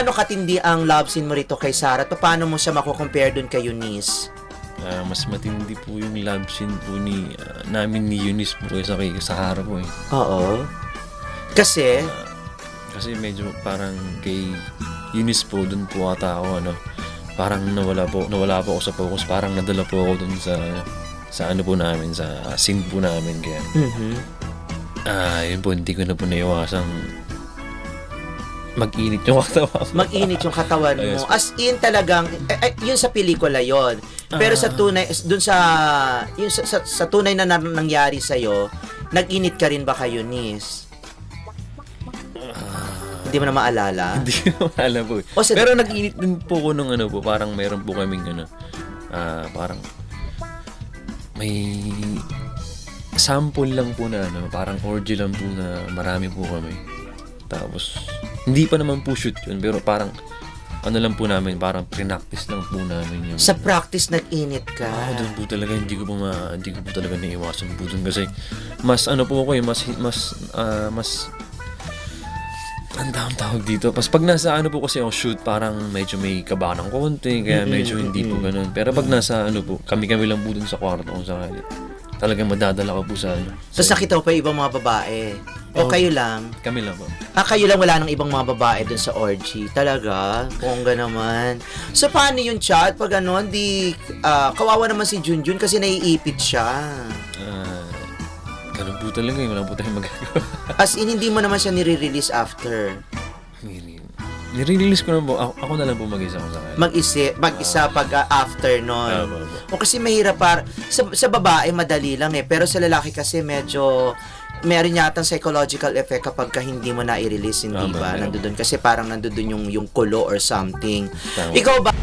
gaano katindi ang love scene mo rito kay Sarah at paano mo siya mako-compare dun kay Eunice? Ah, mas matindi po yung love scene po ni, ah, namin ni Eunice po kaysa kay Sahara po eh. Oo. Kasi, Kasi medyo parang kay Eunice po, dun po ata ako, ano, parang nawala po, nawala po ako sa focus, parang nadala po ako dun sa, sa ano po namin, sa scene po namin, kaya, mhm. ah, yun po, hindi ko na po naiwasang mag-init yung katawan ko. mag-init yung katawan mo. Ayos. As in talagang, eh, eh, yun sa pelikula yon Pero sa Ah. tunay, dun sa, yun sa, sa, sa tunay na nangyari sa'yo, nag-init ka rin ba kay Eunice? Hindi mo na maalala? Hindi ko na alam po. O, sa- Pero nag-init din po ko nung ano po, parang meron po kaming ano, ah, parang may sample lang po na ano, parang orgy lang po na marami po kami. Tapos, hindi pa naman po shoot yun, pero parang ano lang po namin, parang pre-practice lang po namin yung... Sa practice, nag-init ka. Ah, doon po talaga hindi ko po ma, hindi ko po talaga naiwasan po doon kasi mas ano po ako eh, mas mas ah, mas ang tawag tawag dito. Pas pag nasa ano po kasi ako shoot, parang medyo may kaba ng konti, kaya medyo hindi po ganun. Pero pag nasa ano po, kami-kami lang po dun sa kwarto kung sakali. Talagang madadala ko po sa ano. So, nakita mo pa yung ibang mga babae. O Oh. kayo lang. Kami lang po. Ah, kayo lang wala nang ibang mga babae dun sa orgy. Talaga? Bongga naman. So, paano yung chat? Pag ano, di, ah, kawawa naman si Junjun kasi naiipit siya. Ah, ganun po talaga eh. Wala po tayong magagawa. As in, hindi mo naman siya nire-release after. Nire- Nire-release ko na po. Ako, ako na lang po mag-isa kung sakali. Mag-isi, mag-isa pag ah, after Ah, nun. po, po. O kasi mahirap par sa, sa babae madali lang eh pero sa lalaki kasi medyo meron yata psychological effect kapag ka hindi mo na i-release hindi Tama, ba meron. nandoon kasi parang nandoon yung yung kulo or something Tama. ikaw ba